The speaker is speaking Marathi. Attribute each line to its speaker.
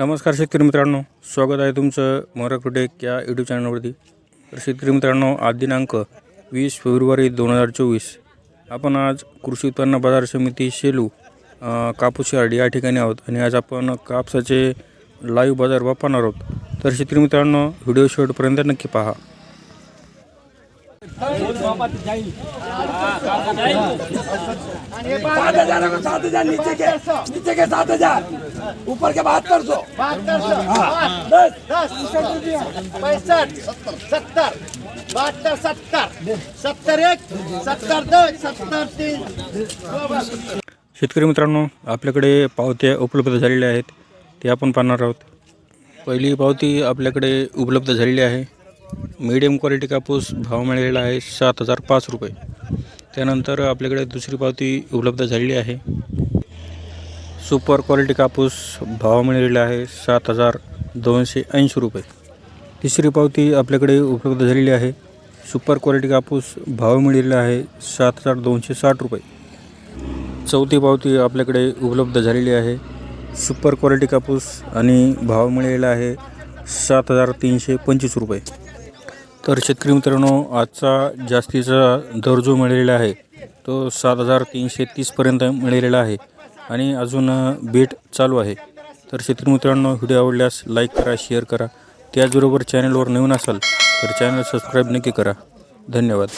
Speaker 1: नमस्कार शेतकरी मित्रांनो स्वागत आहे तुमचं मोराक्रोटेक या यूट्यूब चॅनलवरती तर शेतकरी मित्रांनो आज दिनांक वीस फेब्रुवारी दोन हजार चोवीस. आपण आज कृषी उत्पन्न बाजार समिती शेलू कापूस यार्ड या ठिकाणी आहोत आणि आज आपण कापसाचे लाईव्ह बाजार वापरणार पाहणार आहोत. तर शेतकरी मित्रांनो व्हिडिओ शेवटपर्यंत नक्की पहा.
Speaker 2: सात हजार सात हजार. नीचे के ऊपर के बहत्तर सौ दस
Speaker 3: पैसठ सत्तर बहत्तर सत्तर सत्तर एक सत्तर दो सत्तर तीन।
Speaker 1: शेतकरी मित्रांनो आपल्याकडे पावत्या उपलब्ध झालेल्या आहेत ते आपण पाहणार आहोत. पहिली पावती आपल्याकडे उपलब्ध झालेली आहे. मीडियम क्वालिटी कापूस भाव मिळालेला आहे सात हजार पाच रुपये. त्यानंतर आपल्याकडे दुसरी पावती उपलब्ध झालेली आहे. सुपर क्वालिटी कापूस भाव मिळालेला आहे सात हजार दोनशे ऐंशी रुपये. तिसरी पावती आपल्याकडे उपलब्ध झालेली आहे. सुपर क्वालिटी कापूस भाव मिळालेला आहे सात हजार दोनशे साठ रुपये. चौथी पावती आपल्याकडे उपलब्ध झालेली आहे. सुपर क्वालिटी कापूस आणि भाव मिळालेला आहे सात हजार तीनशे पंचवीस रुपये. तर शेतकरी मित्रांनो आजचा जास्तीचा दर जो मिळालेला आहे तो सात हजार तीनशे तीसपर्यंत मिळालेला आहे. आणि अजून बेट चालू आहे. तर शेतकरी मित्रांनो व्हिडिओ आवडल्यास लाईक करा शेअर करा. त्याचबरोबर चॅनलवर नवीन असाल तर चॅनल सबस्क्राईब नक्की करा. धन्यवाद.